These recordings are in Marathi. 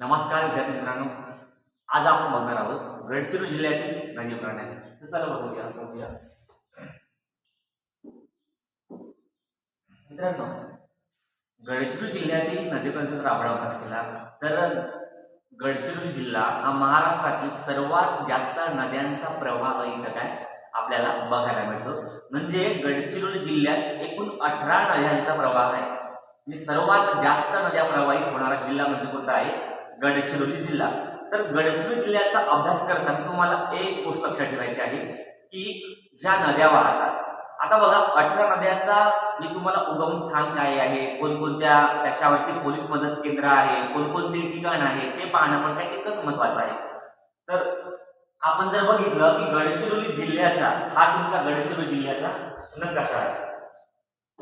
नमस्कार विद्यार्थी मित्रांनो. आज आपण बघणार आहोत गडचिरोली जिल्ह्यातील नदी प्राण्या तर चला बघूया बघूया. मित्रांनो गडचिरोली जिल्ह्यातील नदी जर आपण अभ्यास केला तर गडचिरोली जिल्हा हा महाराष्ट्रातील सर्वात जास्त नद्यांचा प्रवाह इथं काय आपल्याला बघायला मिळतो. म्हणजे गडचिरोली जिल्ह्यात एकूण अठरा नद्यांचा प्रवाह आहे. म्हणजे सर्वात जास्त नद्या प्रवाहित होणारा जिल्हा म्हणजे कोणता आहे? गडचिरोली जिल्हा. तर गडचिरोली जिल्ह्याचा अभ्यास करताना तुम्हाला एक गोष्ट लक्षात ठेवायची आहे की ज्या नद्या वाहतात. आता बघा अठरा नद्याचा मी तुम्हाला उगम स्थान काय आहे कोणकोणत्या त्याच्यावरती पोलीस मदत केंद्र आहे कोणकोणते ठिकाण आहे ते पाहणं पण काय इतकंच महत्वाचं आहे. तर आपण जर बघितलं की गडचिरोली जिल्ह्याचा हा तुमचा गडचिरोली जिल्ह्याचा नकाशा आहे.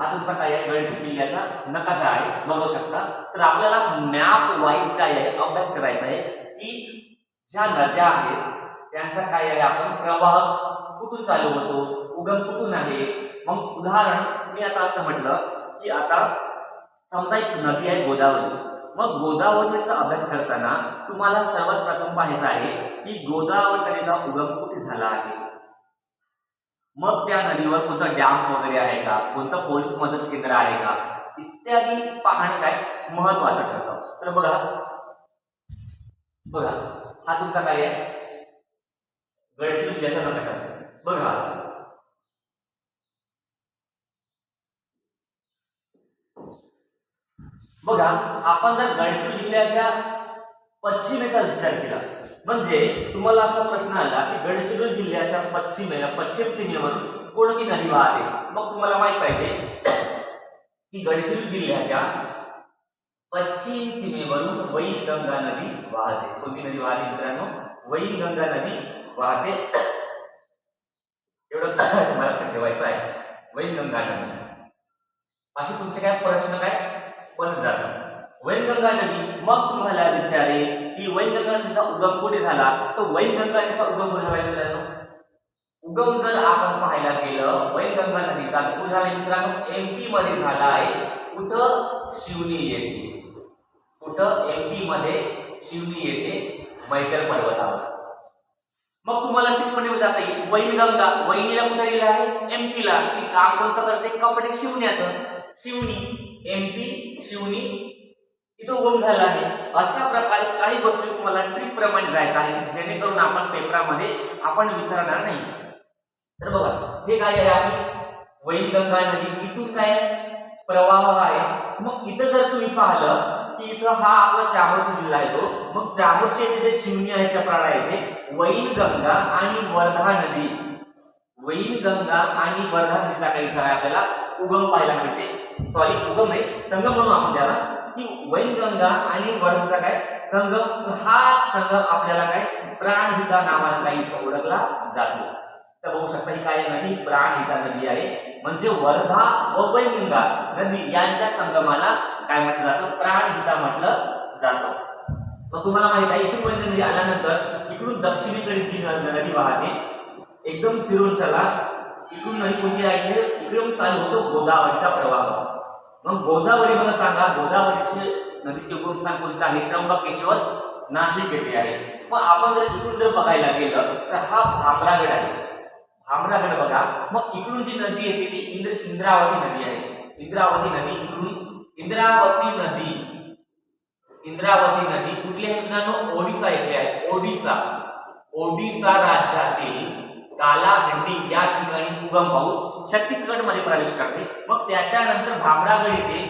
हा तुमचा काय आहे गडचिरोली किल्ल्याचा नकाशा आहे बघू शकता. तर आपल्याला मॅप वाईज काय आहे अभ्यास करायचा आहे. की ज्या नद्या आहेत त्यांचा काय आहे आपण प्रवाह कुठून चालू होतो उगम कुठून आहे? मग उदाहरण मी आता असं म्हटलं की आता समजा एक नदी आहे गोदावरी. मग गोदावरीचा अभ्यास करताना तुम्हाला सर्वात प्रथम पाहायचं आहे की गोदावरी नदीचा उगम कुठे झाला आहे? मग त्या नदीवर कोणतं डॅम वगैरे आहे का? कोणतं पोलीस मदत केंद्र आहे का? इत्यादी पाहणं काय महत्वाचं ठरतं. तर बघा. बघा. हा तुमचा काय आहे? गडचिरोली जिल्ह्याचा म्हणजे नकाशा बघा. बघा आपण जर गडचिरोली जिल्ह्याच्या म्हणजे पश्चिमेचा विचार केला म्हणजे तुम्हाला असा प्रश्न आला की गडचिरोली जिल्ह्याच्या पश्चिमेला पश्चिम सीमेवरून कोणती नदी वाहते. मग तुम्हाला माहीत पाहिजे की गडचिरोली जिल्ह्याच्या पश्चिम सीमेवरून वैनगंगा नदी वाहते. कोणती नदी वाहते मित्रांनो? वैनगंगा नदी वाहते. एवढं तुम्हाला लक्षात ठेवायचं आहे. वैनगंगा नदी. असे तुमचे काय प्रश्न काय? पण जातात. वैनगंगा नदी मग तुम्हाला विचारेल की वैनगंगा नदीचा उगम कुठे झाला? तर वैनगंगा नदीचा उगम कुठे झाला मित्रांनो? उगम जर आपण पाहायला गेलं वैनगंगा नदीचा कुठे झाला मित्रांनो? एमपी मध्ये झाला आहे. कुठं? शिवनी येते कुठं? एमपी मध्ये शिवनी येते मैत्र पर्वतावर. मग तुम्हाला टिप्पणी जाता येईल. वैनगंगा वैनीला कुठे दिलं आहे? एम पीला ती काम कोणतं करते? कपडे शिवण्याचं. शिवनी. एमपी शिवनी इथं उगम झाला आहे. अशा प्रकारे काही गोष्टी तुम्हाला ट्रिक प्रमाणे जायचं आहे. जेणेकरून आपण पेपरामध्ये आपण विसरणार नाही. तर बघा हे काय आहे? आपली वैनगंगा नदी. इथून काय प्रवाह आहे? मग इथं जर तुम्ही पाहिलं की इथं हा आपला चामोर्शी जिल्हा येतो मग चामोर्शी येथे जे शिवनी आहे चपराळा येथे वैनगंगा आणि वर्धा नदी. वैनगंगा आणि वर्धा नदीचा काही इथं आपल्याला उगम पाहायला मिळते. सॉरी उगम आहे संगम म्हणू आपण त्याला. की वैनगंगा आणि वर्धचा काय संगम हा संगम आपल्याला काय प्राणहिता नावाने काही ओळखला जातो. तर बघू शकता ही काय नदी प्राणहिता नदी आहे. म्हणजे वर्धा व वैनगंगा नदी यांच्या संगमाला काय म्हटलं जातं? प्राणहिता म्हटलं जातं. मग तुम्हाला माहीत आहे इथून वैनगंगा नदी आल्यानंतर इकडून दक्षिणेकडे जी नदी वाहते एकदम सिरोंचाला इकडून नदी कोणती आहे? इकडून चालू होतो गोदावरीचा प्रवाह. मग गोदावरी मला सांगा गोदावरीचे नदीचे उगम स्थान कोणतं आहे त्र्यंबकेश्वर नाशिक येथे आहे. मग आपण जर इकडून जर बघायला गेलं तर हा भामरागड आहे. भामरागड बघा. मग इकडून जी नदी येते ती इंद्र इंद्रावती नदी आहे. इंद्रावती नदी इकडून इंद्रावती नदी इंद्रावती नदी कुठली आहे मित्रांनो? ओडिसा येथे आहे. ओडिसा ओडिसा राज्यातील कालाहंडी या ठिकाणी उगम पाहून छत्तीसगडमध्ये प्रवेश करते. मग त्याच्यानंतर भामरागड येथे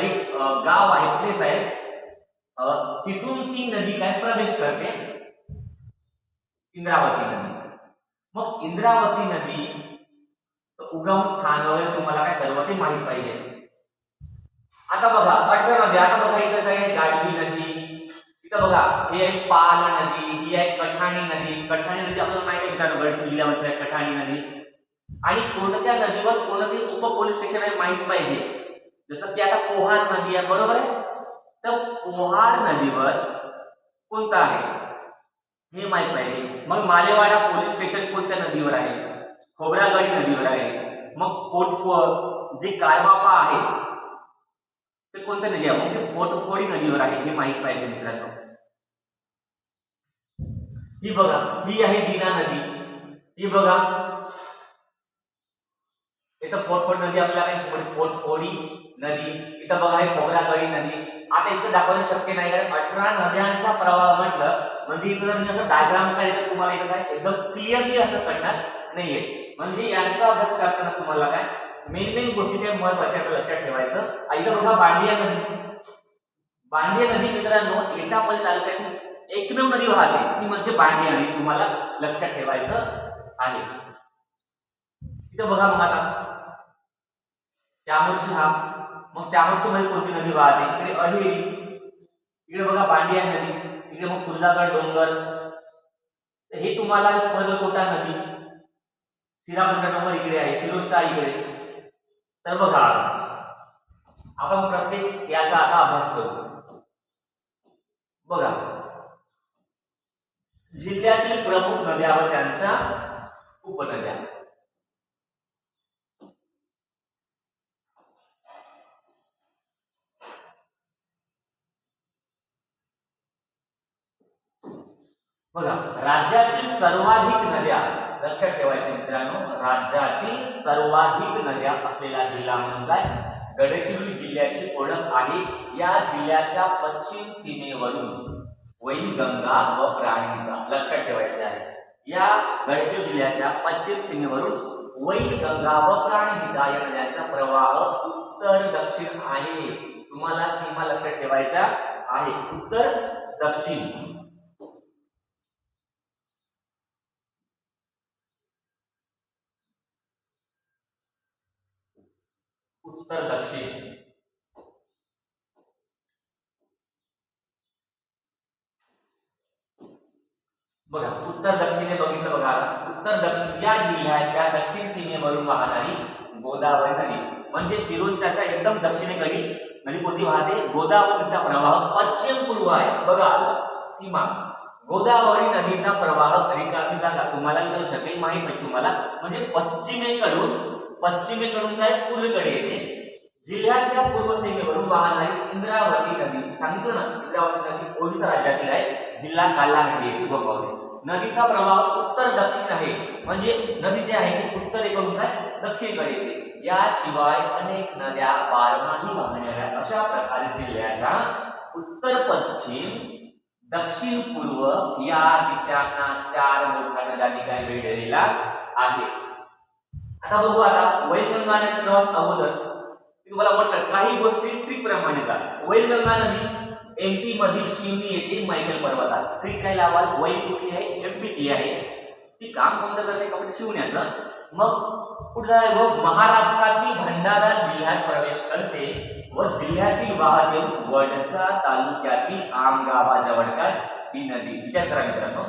एक गाव आहे प्लेस आहे. तिथून ती नदी काय प्रवेश करते? इंद्रावती नदी. मग इंद्रावती नदी उगम स्थान वगैरे तुम्हाला काय सर्व ते माहीत पाहिजे. आता बघा पाठव्या नदी आता बघा इथं काय गाडगी नदी इथं बघा हे आहे पाल नदी ही आहे कठाणी नदी. कठाणी नदी आपल्याला माहिती आहे मित्रांनो गड जिल्ह्यामध्ये आहे कठाणी नदी. आणि कोणत्या नदीवर कोणते उप पोलीस स्टेशन आहे माहीत पाहिजे? जसं की आता पोहार नदी आहे बरोबर आहे? तर पोहार नदीवर कोणतं आहे? हे माहीत पाहिजे. मग मालेवाडा पोलीस स्टेशन कोणत्या नदीवर आहे? खोबरागडी नदीवर आहे. मग पोट जे काळमापा आहे ते कोणत्या नदी आहे? मग ते पोटफोडी नदीवर आहे हे माहीत पाहिजे मित्रांनो. ही बघा ही आहे दीना नदी. ही बघा. इथं पोटफोड नदी आपल्याला पोटफोडी नदी. इथं बघा हे खोबरागडी नदी. आता इथं दाखवणं शक्य नाही कारण अठरा नद्यांचा प्रवाह म्हटलं म्हणजे इथं जर असं डायग्राम काय तर तुम्हाला इथं काय एकदम क्लिअरली असं कळणार नाहीये. म्हणजे यांचा अभ्यास करताना तुम्हाला काय? मेन मेन गोष्टी काय महत्त्वाच्या लक्षात ठेवायचं. इथं बघा बांडिया नदी. बांडिया नदी मित्रांनो एटापल्ली तालुक्यातील एकमेव नदी वाहते. ती म्हणजे बांडिया आणि तुम्हाला लक्षात ठेवायचं आहे. इथं बघा मग आता. चामोर्शी हा. मग चामोर्शी मध्ये कोणती नदी वाहते? इकडे अहिरी. इकडे बघा बांडिया नदी. इकडे मग सुरजागड डोंगर. तर हे तुम्हाला पर्लकोटा नदी. सिरापंडा डोंगर इकडे आहे. सिरोचा इकडे. तर बघा आपण प्रत्येक याचा आता अभ्यास करू. बघा. जिल्ह्यातील प्रमुख नद्या व त्यांच्या उपनद्या. बघा राज्यातील सर्वाधिक नद्या लक्षात ठेवायचे मित्रांनो राज्यातील सर्वाधिक नद्या असलेला जिल्हा म्हणजे काय? गडचिरोली जिल्ह्याची ओळख आहे. या जिल्ह्याच्या पश्चिम सीमेवरून वैनगंगा व प्राणहिता लक्षात ठेवायचे आहे. या गडचिर जिल्ह्याच्या पश्चिम सीमेवरून वैनगंगा व प्राणहिता या नद्यांचा प्रवाह उत्तर दक्षिण आहे. तुम्हाला सीमा लक्षात ठेवायच्या आहे. उत्तर दक्षिण. उत्तर दक्षिण. बघा उत्तर दक्षिणे बघितलं बघा. उत्तर दक्षिण या जिल्ह्याच्या दक्षिण सीमेवरून वाहणारी गोदावरी नदी. म्हणजे सिरोंचाच्या एकदम दक्षिणेकडे नदी कोणती वाहते? गोदावरीचा प्रवाह पश्चिम पूर्व आहे. बघा सीमा. गोदावरी नदीचा प्रवाह रिकामी जागा तुम्हाला विचारू शकेल माहीत नाही तुम्हाला. म्हणजे पश्चिमेकडून पश्चिमेकडून काय? पूर्वेकडे येते. जिल्ह्याच्या पूर्व सीमेवरून वाहणारी इंद्रावती नदी सांगितलं ना इंद्रावती नदी ओडिसा राज्यातील आहे जिल्हा कालाहांडी येथे गोपावते नदीचा प्रवाह उत्तर दक्षिण आहे म्हणजे नदी जी आहे ती उत्तरेकडून काय दक्षिणेकडे येते. याशिवाय अनेक नद्या बारमाही वाहणाऱ्या अशा प्रकारे जिल्ह्याच्या उत्तर पश्चिम दक्षिण पूर्व या दिशांना चार मोठ्या नद्या काय वेढलेला आहे आता बघू आता वैनगंगा नदी सर्वात अगोदर तुम्हाला म्हटलं काही गोष्टी ट्रिक प्रमाणे झाल्या वैनगंगा नदी एमपी मधील शिवनी येथे मैकल पर्वतात ट्रिक काय लावाल? वैन कुठली आहे? एमपी आहे. ती काम कोणतं करते? कपडे शिवण्याचं. मग पुढचा आहे? व महाराष्ट्रातील भंडारा जिल्ह्यात प्रवेश करते व जिल्ह्यातील वाहदेव वडसा तालुक्यातील आमगावाजवळकर ती नदी. विचार करा मित्रांनो.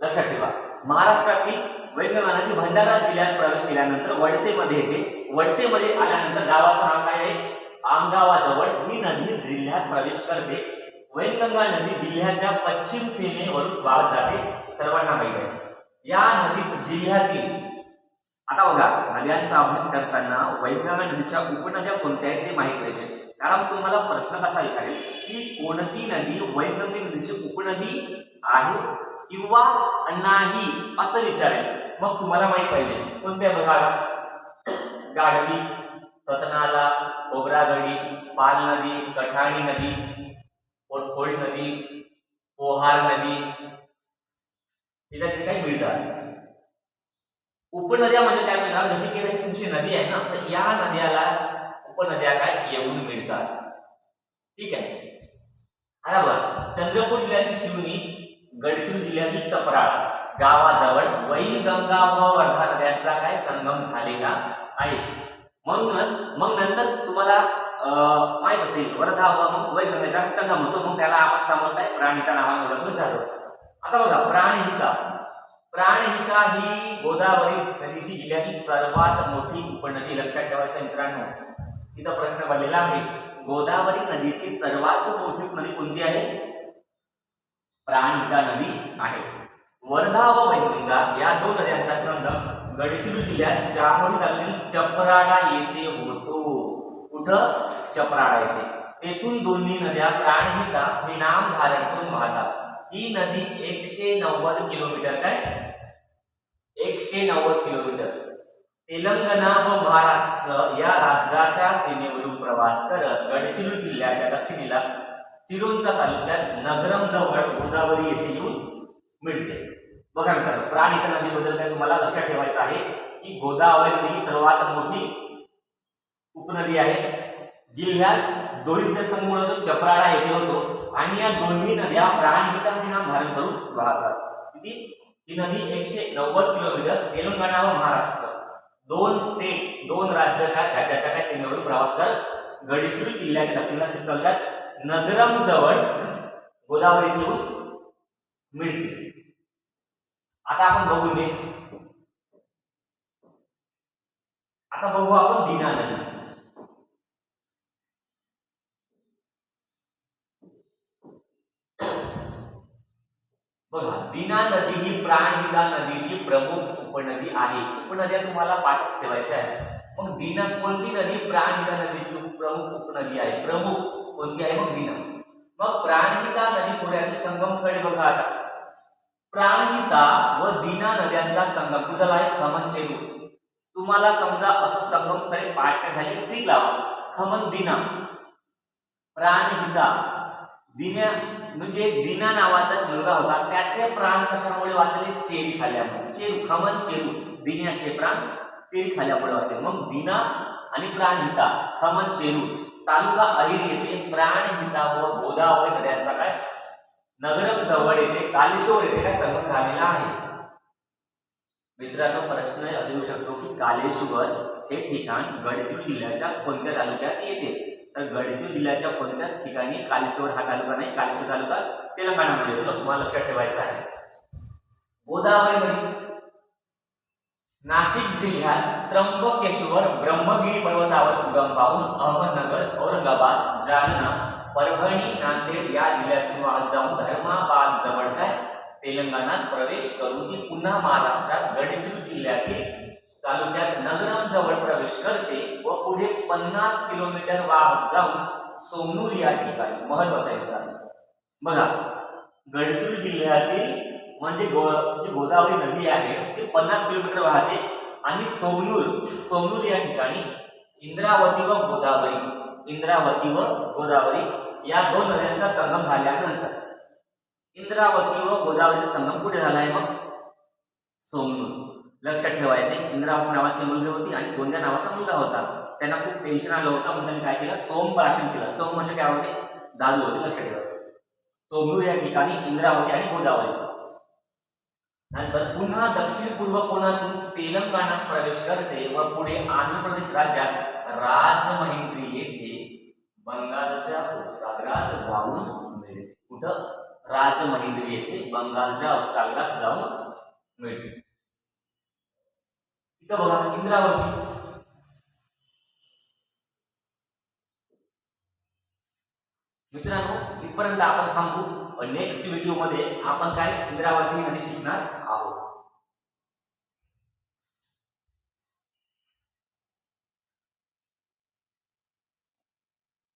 लक्षात ठेवा. महाराष्ट्रातील वैनगंगा नदी भंडारा जिल्ह्यात प्रवेश केल्यानंतर वडसेमध्ये येते. वडसेमध्ये आल्यानंतर गावाचं नाव काय आहे आमगावाजवळ ही नदी जिल्ह्यात प्रवेश करते. वैनगंगा नदी जिल्ह्याच्या पश्चिम सीमेवरून वाहत जाते. सर्वांना माहीत आहे. या नदी जिल्ह्यातील आता बघा नद्यांचा अभ्यास करताना वैनगंगा नदीच्या उपनद्या कोणत्या आहेत ते माहीत पाहिजे. कारण तुम्हाला प्रश्न कसा विचारेल की कोणती नदी वैनगंगा नदीची उपनदी आहे किंवा नाही असं विचारेल. मग तुम्हाला माहीत पाहिजे. कोणत्या बघा गाढवी सतनाला खोबरागडी पाल नदी कठाणी नदी पोटफोडी नदी पोहार नदी तिला जे काही मिळतात. उपनद्या म्हणजे काय मिळणार जशी की काही तुमची नदी आहे ना तर या नद्याला उपनद्या काय? येऊन मिळतात. ठीक आहे? आता बघा चंद्रपूर जिल्ह्यातील शिवनी गडचिरोली जिल्ह्यातील चपराळा. गावाजवळ वैनगंगा व वर्धा नद्यांचा काय संगम झालेला आहे. म्हणूनच मग नंतर तुम्हाला माहीत असेल वर्धा व मग वैनगंगाचा संगम होतो. मग त्याला आपण समोर काय प्राणिता नावाने ओळखलं झालं आता बघा प्राणहिता. प्राणहिता ही गोदावरी नदीची जिल्ह्यातील सर्वात मोठी उपनदी. लक्षात ठेवायचं मित्रांनो. तिथं प्रश्न पडलेला आहे. गोदावरी नदीची सर्वात मोठी नदी कोणती आहे? प्राणहिता नदी आहे. वर्धा व वैनगंगा या दोन नद्यांचा संगम गडचिरोली जिल्ह्यात जांभोली तालुक्यातील चपराडा येथे होतो. कुठं? चपराडा येथे. तेथून दोन्ही नद्या प्राणहिता हे नाम धारण करून वाहतात. ही नदी एकशे नव्वद किलोमीटर काय? एकशे नव्वद किलोमीटर. तेलंगणा व महाराष्ट्र या राज्याच्या सीमेवरून प्रवास करत गडचिरोली जिल्ह्याच्या दक्षिणेला सिरोंचा तालुक्यात नगरम जवळ गोदावरी येथे येऊन मिळते. बघा मित्रांनो प्राण इतर नदीबद्दल काय तुम्हाला लक्षात ठेवायचं आहे की गोदावरी ही सर्वात मोठी उपनदी आहे. जिल्ह्यात दोरिद्र संगमुळ जो चपराळा येथे होतो आणि या दोन्ही नद्या प्राणहिताचे परिणाम धारण करून वाहतात. किती? ही नदी एकशे नव्वद किलोमीटर तेलंगणा व महाराष्ट्र. दोन स्टेट दोन राज्य काय राज्याच्या काय सीमेवरून प्रवास करत गडचिरोली जिल्ह्याच्या दक्षिणाशी तालुक्यात नगरम जवळ गोदावरी मिळते. आता आपण बघू नेक्स्ट आता बघू आपण दीना नदी बघा दीना नदी ही प्राणहिदा नदीची प्रमुख उपनदी आहे. उपनद्या तुम्हाला पाठच ठेवायच्या आहे मग दीना कोणती नदी प्राणहिदा नदीची प्रमुख उपनदी आहे? प्रमुख कोणती आहे? मग दीना मग प्राणहिदा नदी खोऱ्यातील संगम स्थळे बघा आता. प्राणहिता व दीना नद्यांचा संगम. तुझा आहे खमन शेरू तुम्हाला समजा असं संगम स्थळी पाठ झाली ती लावा खमन दिना. प्राणहिता. दिन्या म्हणजे दिना नावाचा मुलगा होता. त्याचे प्राण कशामुळे वाचले? चेरी खाल्ल्यामुळे. चेरू खमन चेरू. दिन्याचे प्राण चेरी खाल्ल्यामुळे वाचले. मग दिना आणि प्राणहिता खमन चेरू. तालुका अहिर येथे प्राणहिता व गोदावरी नद्यांचा काय? नगरम जवळ येथे कालेश्वर येथे काय संगम झालेला आहे? मित्रांनो प्रश्न येऊ शकतो की कालेश्वर हे ठिकाण गडचिरोली जिल्ह्याच्या कोणत्या तालुक्यात येते? तर गडचिरोली जिल्ह्याच्या कोणत्याच ठिकाणी कालेश्वर हा तालुका नाही. कालेश्वर तालुका तेलंगणामध्ये येतो. तुम्हाला लक्षात ठेवायचं आहे. गोदावरीमध्ये नाशिक जिल्ह्यात त्र्यंबकेश्वर ब्रह्मगिरी पर्वतावर उगम पाहून अहमदनगर औरंगाबाद जालना परभणी नांदेड या जिल्ह्यातून वाहत जाऊन धर्माबाद जवळ काय तेलंगणात प्रवेश करून ती पुन्हा महाराष्ट्रात गडचिरोली जिल्ह्यातील तालुक्यात नगरम जवळ प्रवेश करते व पुढे पन्नास किलोमीटर वाहत जाऊन सोमनूर या ठिकाणी महत्त्वाचा आहे बघा गडचिरोली जिल्ह्यातील म्हणजे गो जी गोदावरी नदी आहे ती पन्नास किलोमीटर वाहते आणि सोमनूर सोमनूर या ठिकाणी इंद्रावती व गोदावरी इंद्रावती व गोदावरी या दोन नद्यांचा संगम झाल्यानंतर. इंद्रावती व गोदावरीचा संगम कुठे झाला आहे मग? सोमनूर. लक्षात ठेवायचे इंद्रावती नावाची मुलगी होती आणि गोंद्या नावाचा मुलगा होता. त्यांना खूप टेन्शन आलं होतं म्हणून त्यांनी काय केलं? सोम प्राशन केलं. सोम म्हणजे काय होते? दादू होते. लक्षात ठेवायचं सोमनूर या ठिकाणी इंद्रावती आणि गोदावरी. नंतर पुन्हा दक्षिण पूर्व कोणातून तेलंगणात प्रवेश करते व पुढे आंध्र प्रदेश राज्यात राजमहेंद्री येथे बंगालच्या उपसागरात जाऊन मिळते. कुठं? राजमहेंद्री येथे बंगालच्या उपसागरात जाऊन मिळते. इथं बघा इंद्रावती. मित्रांनो इथपर्यंत आपण थांबू. नेक्स्ट व्हिडिओमध्ये आपण काय इंद्रावती नदी शिकणार?